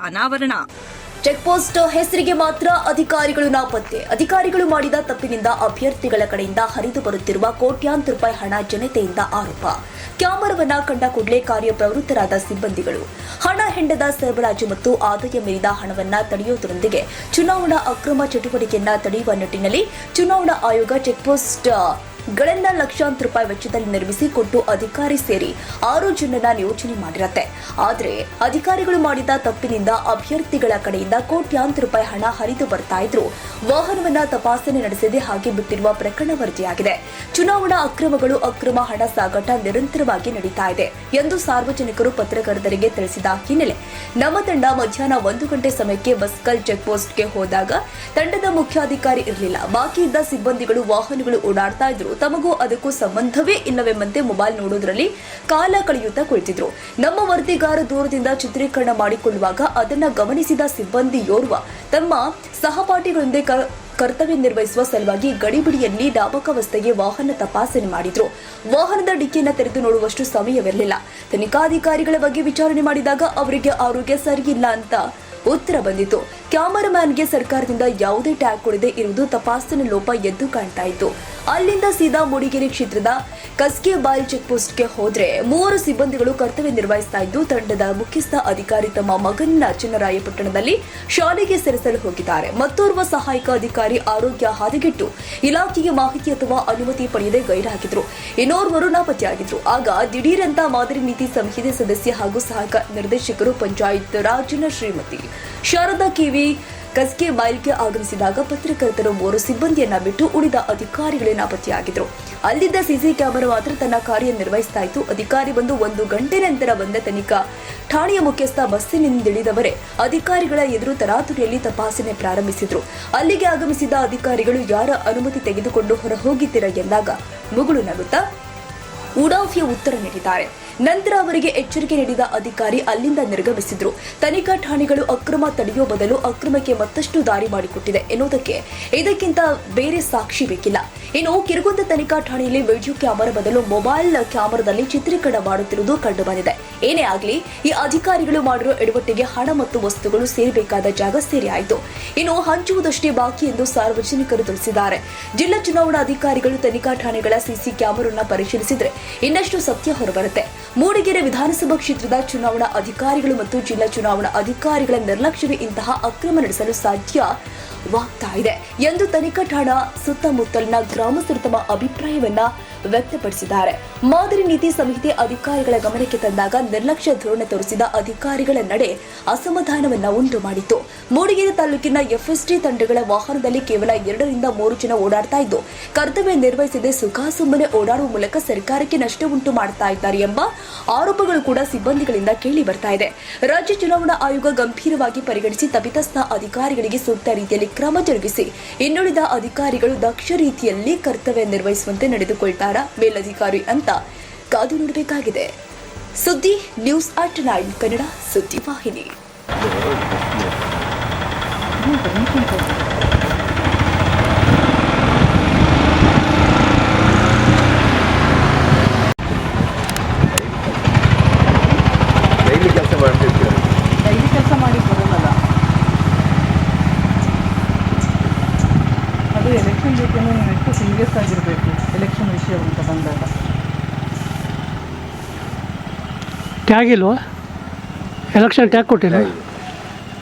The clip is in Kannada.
ಅನಾವರಣ. ಚೆಕ್ ಪೋಸ್ಟ್ ಹೆಸರಿಗೆ ಮಾತ್ರ ಅಧಿಕಾರಿಗಳು ನಾಪತ್ತೆ. ಅಧಿಕಾರಿಗಳು ಮಾಡಿದ ತಪ್ಪಿನಿಂದ ಅಭ್ಯರ್ಥಿಗಳ ಕಡೆಯಿಂದ ಹರಿದು ಬರುತ್ತಿರುವ ಕೋಟ್ಯಾಂತರ ರೂಪಾಯಿ ಹಣ ಜನತೆಯಿಂದ ಆರೋಪ. ಕ್ಯಾಮರಾವನ್ನ ಕಂಡ ಕೂಡಲೇ ಕಾರ್ಯಪ್ರವೃತ್ತರಾದ ಸಿಬ್ಬಂದಿಗಳು. ಹಣ ಹೆಂಡದ ಸರಬರಾಜು ಮತ್ತು ಆದಾಯ ಮೀರಿದ ಹಣವನ್ನ ತಡೆಯುವುದರೊಂದಿಗೆ ಚುನಾವಣಾ ಅಕ್ರಮ ಚಟುವಟಿಕೆಯನ್ನ ತಡೆಯುವ ನಿಟ್ಟಿನಲ್ಲಿ ಚುನಾವಣಾ ಆಯೋಗ ಚೆಕ್ ಗಳನ್ನ ಲಕ್ಷಾಂತರ ರೂಪಾಯಿ ವೆಚ್ಚದಲ್ಲಿ ನಿರ್ಮಿಸಿ ಕೊಟ್ಟು ಅಧಿಕಾರಿ ಸೇರಿ ಆರು ಜನರ ನಿಯೋಜನೆ ಮಾಡಿರತ್ತೆ. ಆದರೆ ಅಧಿಕಾರಿಗಳು ಮಾಡಿದ ತಪ್ಪಿನಿಂದ ಅಭ್ಯರ್ಥಿಗಳ ಕಡೆಯಿಂದ ಕೋಟ್ಯಾಂತರ ರೂಪಾಯಿ ಹಣ ಹರಿದು ಬರ್ತಾ ಇದ್ರು. ವಾಹನವನ್ನ ತಪಾಸಣೆ ನಡೆಸದೆ ಹಾಗೆ ಬಿಟ್ಟಿರುವ ಪ್ರಕರಣ ವರದಿಯಾಗಿದೆ. ಚುನಾವಣಾ ಅಕ್ರಮಗಳು ಅಕ್ರಮ ಹಣ ಸಾಗಾಟ ನಿರಂತರವಾಗಿ ನಡೀತಾ ಇದೆ ಎಂದು ಸಾರ್ವಜನಿಕರು ಪತ್ರಕರ್ತರಿಗೆ ತಿಳಿಸಿದ ಹಿನ್ನೆಲೆ ನಮ್ಮ ತಂಡ ಮಧ್ಯಾಹ್ನ ಒಂದು ಗಂಟೆ ಸಮಯಕ್ಕೆ ಬಸ್ಕಲ್ ಚೆಕ್ ಪೋಸ್ಟ್ಗೆ ಹೋದಾಗ ತಂಡದ ಮುಖ್ಯಾಧಿಕಾರಿ ಇರಲಿಲ್ಲ. ಬಾಕಿ ಇದ್ದ ಸಿಬ್ಬಂದಿಗಳು ವಾಹನಗಳು ಓಡಾಡ್ತಾ ಇದ್ರು. ತಮಗೂ ಅದಕ್ಕೂ ಸಂಬಂಧವೇ ಇಲ್ಲವೆಂಬಂತೆ ಮೊಬೈಲ್ ನೋಡೋದ್ರಲ್ಲಿ ಕಾಲ ಕಳೆಯುತ್ತಾ ಕುಳಿತಿದ್ರು. ನಮ್ಮ ವರದಿಗಾರ ದೂರದಿಂದ ಚಿತ್ರೀಕರಣ ಮಾಡಿಕೊಳ್ಳುವಾಗ ಅದನ್ನ ಗಮನಿಸಿದ ಸಿಬ್ಬಂದಿಯೋರ್ವ ತಮ್ಮ ಸಹಪಾಠಿಗಳೊಂದಿಗೆ ಕರ್ತವ್ಯ ನಿರ್ವಹಿಸುವ ಸಲುವಾಗಿ ಗಡಿಬಿಡಿಯಲ್ಲಿ ಡಾಬಕಾವಸ್ಥೆಗೆ ವಾಹನ ತಪಾಸಣೆ ಮಾಡಿದ್ರು. ವಾಹನದ ಡಿಕ್ಕಿಯನ್ನು ತೆರೆದು ನೋಡುವಷ್ಟು ಸಮಯವಿರಲಿಲ್ಲ. ತನಿಖಾಧಿಕಾರಿಗಳ ಬಗ್ಗೆ ವಿಚಾರಣೆ ಮಾಡಿದಾಗ ಅವರಿಗೆ ಆರೋಗ್ಯ ಸರಿಯಿಲ್ಲ ಅಂತ ಉತ್ತರ ಬಂದಿತು. ಕ್ಯಾಮರಾಮ್ಯಾನ್ಗೆ ಸರ್ಕಾರದಿಂದ ಯಾವುದೇ ಟ್ಯಾಗ್ ಕೊಡದೆ ಇರುವುದು ತಪಾಸಣೆ ಲೋಪ ಎದ್ದು ಕಾಣ್ತಾ ಇತ್ತು. ಅಲ್ಲಿಂದ ಸೀದಾ ಮೂಡಿಗೆರೆ ಕ್ಷೇತ್ರದ ಕಸ್ಕೆ ಬಾಯ್ ಚೆಕ್ ಪೋಸ್ಟ್ಗೆ ಹೋದ್ರೆ ಮೂವರು ಸಿಬ್ಬಂದಿಗಳು ಕರ್ತವ್ಯ ನಿರ್ವಹಿಸ್ತಾ ಇದ್ದು, ತಂಡದ ಮುಖ್ಯಸ್ಥ ಅಧಿಕಾರಿ ತಮ್ಮ ಮಗನ ಚಿನ್ನರಾಯಪಟ್ಟಣದಲ್ಲಿ ಶಾಲೆಗೆ ಸೇರಿಸಲು ಹೋಗಿದ್ದಾರೆ. ಮತ್ತೋರ್ವ ಸಹಾಯಕ ಅಧಿಕಾರಿ ಆರೋಗ್ಯ ಹದಗೆಟ್ಟು ಇಲಾಖೆಗೆ ಮಾಹಿತಿ ಅಥವಾ ಅನುಮತಿ ಪಡೆಯದೆ ಗೈರಾಗಿದ್ರು. ಇನ್ನೋರ್ವರು ನಾಪತ್ತೆಯಾಗಿದ್ರು. ಆಗ ದಿಢೀರಂತ ಮಾದರಿ ನೀತಿ ಸಂಹಿತೆ ಸದಸ್ಯ ಹಾಗೂ ಸಹಾಯಕ ನಿರ್ದೇಶಕರು ಪಂಚಾಯತ್ ರಾಜನ ಶ್ರೀಮತಿ ಶಾರದಾ ಕಿವಿ ಕಸ್ಕೆ ಬೈಲ್ಗೆ ಆಗಮಿಸಿದಾಗ ಪತ್ರಕರ್ತರು ಮೂರು ಸಿಬ್ಬಂದಿಯನ್ನ ಬಿಟ್ಟು ಉಳಿದ ಅಧಿಕಾರಿಗಳೇ ನಾಪತ್ತೆಯಾಗಿದ್ರು. ಅಲ್ಲಿದ್ದ ಸಿಸಿ ಕ್ಯಾಮೆರಾ ಮಾತ್ರ ತನ್ನ ಕಾರ್ಯ ನಿರ್ವಹಿಸ್ತಾ ಇತ್ತು. ಅಧಿಕಾರಿ ಬಂದು ಒಂದು ಗಂಟೆ ನಂತರ ಬಂದ ತನಿಖಾ ಠಾಣೆಯ ಮುಖ್ಯಸ್ಥ ಬಸ್ಸಿನಿಂದಿಳಿದವರೇ ಅಧಿಕಾರಿಗಳ ಎದುರು ತರಾತುರಿಯಲ್ಲಿ ತಪಾಸಣೆ ಪ್ರಾರಂಭಿಸಿದ್ರು. ಅಲ್ಲಿಗೆ ಆಗಮಿಸಿದ ಅಧಿಕಾರಿಗಳು ಯಾರ ಅನುಮತಿ ತೆಗೆದುಕೊಂಡು ಹೊರ ಹೋಗಿದ್ದೀರಾ ಎಂದಾಗ ಮುಗುಳು ನಗುತ್ತಾ ಉಡಾಫಿಯ ಉತ್ತರ ನೀಡಿದ್ದಾರೆ. ನಂತರ ಅವರಿಗೆ ಎಚ್ಚರಿಕೆ ನೀಡಿದ ಅಧಿಕಾರಿ ಅಲ್ಲಿಂದ ನಿರ್ಗಮಿಸಿದ್ರು. ತನಿಖಾ ಠಾಣೆಗಳು ಅಕ್ರಮ ತಡೆಯುವ ಬದಲು ಅಕ್ರಮಕ್ಕೆ ಮತ್ತಷ್ಟು ದಾರಿ ಮಾಡಿಕೊಟ್ಟಿದೆ ಎನ್ನುವುದಕ್ಕೆ ಇದಕ್ಕಿಂತ ಬೇರೆ ಸಾಕ್ಷಿ ಬೇಕಿಲ್ಲ. ಇನ್ನು ಕಿರುಗುಂದ ತನಿಖಾ ಠಾಣೆಯಲ್ಲಿ ವಿಡಿಯೋ ಕ್ಯಾಮರಾ ಬದಲು ಮೊಬೈಲ್ ಕ್ಯಾಮೆರಾದಲ್ಲಿ ಚಿತ್ರೀಕರಣ ಮಾಡುತ್ತಿರುವುದು ಕಂಡುಬಂದಿದೆ. ಏನೇ ಆಗಲಿ, ಈ ಅಧಿಕಾರಿಗಳು ಮಾಡಿರುವ ಎಡವಟ್ಟಿಗೆ ಹಣ ಮತ್ತು ವಸ್ತುಗಳು ಸೇರಬೇಕಾದ ಜಾಗ ಸೇರಿಯಾಯಿತು. ಇನ್ನು ಹಂಚುವುದಷ್ಟೇ ಬಾಕಿ ಎಂದು ಸಾರ್ವಜನಿಕರು ತಿಳಿಸಿದ್ದಾರೆ. ಜಿಲ್ಲಾ ಚುನಾವಣಾ ಅಧಿಕಾರಿಗಳು ತನಿಖಾ ಠಾಣೆಗಳ ಸಿಸಿ ಕ್ಯಾಮರನ್ನ ಪರಿಶೀಲಿಸಿದ್ರೆ ಇನ್ನಷ್ಟು ಸತ್ಯ ಹೊರಬರುತ್ತೆ. ಮೂಡಿಗೆರೆ ವಿಧಾನಸಭಾ ಕ್ಷೇತ್ರದ ಚುನಾವಣಾ ಅಧಿಕಾರಿಗಳು ಮತ್ತು ಜಿಲ್ಲಾ ಚುನಾವಣಾ ಅಧಿಕಾರಿಗಳ ನಿರ್ಲಕ್ಷ್ಯವೇ ಇಂತಹ ಅಕ್ರಮ ನಡೆಸಲು ಸಾಧ್ಯವಾಗ್ತಾ ಇದೆ ಎಂದು ತನಿಖಾ ಠಾಣಾ ಸುತ್ತಮುತ್ತಲಿನ ಗ್ರಾಮಸ್ಥರು ತಮ್ಮ ಅಭಿಪ್ರಾಯವನ್ನ ವ್ಯಕ್ತಪಡಿಸಿದ್ದಾರೆ. ಮಾದರಿ ನೀತಿ ಸಂಹಿತೆ ಅಧಿಕಾರಿಗಳ ಗಮನಕ್ಕೆ ತಂದಾಗ ನಿರ್ಲಕ್ಷ್ಯ ಧೋರಣೆ ತೋರಿಸಿದ ಅಧಿಕಾರಿಗಳ ನಡೆ ಅಸಮಾಧಾನವನ್ನ ಉಂಟು ಮಾಡಿತ್ತು. ಮೂಡಿಗೆರೆ ತಾಲೂಕಿನ ಎಫ್ಎಸ್ಟಿ ತಂಡಗಳ ವಾಹನದಲ್ಲಿ ಕೇವಲ ಎರಡರಿಂದ ಮೂರು ಜನ ಓಡಾಡ್ತಾ ಇದ್ದು, ಕರ್ತವ್ಯ ನಿರ್ವಹಿಸದೆ ಸುಖಾಸುಮ್ಮನೆ ಓಡಾಡುವ ಮೂಲಕ ಸರ್ಕಾರಕ್ಕೆ ನಷ್ಟ ಉಂಟು ಮಾಡ್ತಾ ಇದ್ದಾರೆ ಎಂಬ ಆರೋಪಗಳು ಕೂಡ ಸಿಬ್ಬಂದಿಗಳಿಂದ ಕೇಳಿ ಬರ್ತಾ ಇದೆ. ರಾಜ್ಯ ಚುನಾವಣಾ ಆಯೋಗ ಗಂಭೀರವಾಗಿ ಪರಿಗಣಿಸಿ ತಪಿತಸ್ಥ ಅಧಿಕಾರಿಗಳಿಗೆ ಸೂಕ್ತ ರೀತಿಯಲ್ಲಿ ಕ್ರಮ ಜರುಗಿಸಿ. ಇನ್ನುಳಿದ ಅಧಿಕಾರಿಗಳು ದಕ್ಷ ರೀತಿಯಲ್ಲಿ ಕರ್ತವ್ಯ ನಿರ್ವಹಿಸುವಂತೆ ನಡೆದುಕೊಳ್ತಾರ ಮೇಲಧಿಕಾರಿ ಅಂತ ಕಾದು ನೋಡಬೇಕಾಗಿದೆ. ಸುದ್ದಿ ನ್ಯೂಸ್ ಅಟ್ ನೈನ್ ಕನ್ನಡ ಸುದ್ದಿ ವಾಹಿನಿ. ಎಲೆಕ್ಷನ್ ನೀವು ಎಷ್ಟು ಸೀರಿಯಸ್ ಆಗಿರಬೇಕು ಎಲೆಕ್ಷನ್ ವಿಷಯ ಅಂತ ಬಂದಾಗ? ಟ್ಯಾಗ್ ಇಲ್ವಾ? ಎಲೆಕ್ಷನ್ ಟ್ಯಾಗ್ ಕೊಟ್ಟಿಲ್ಲ?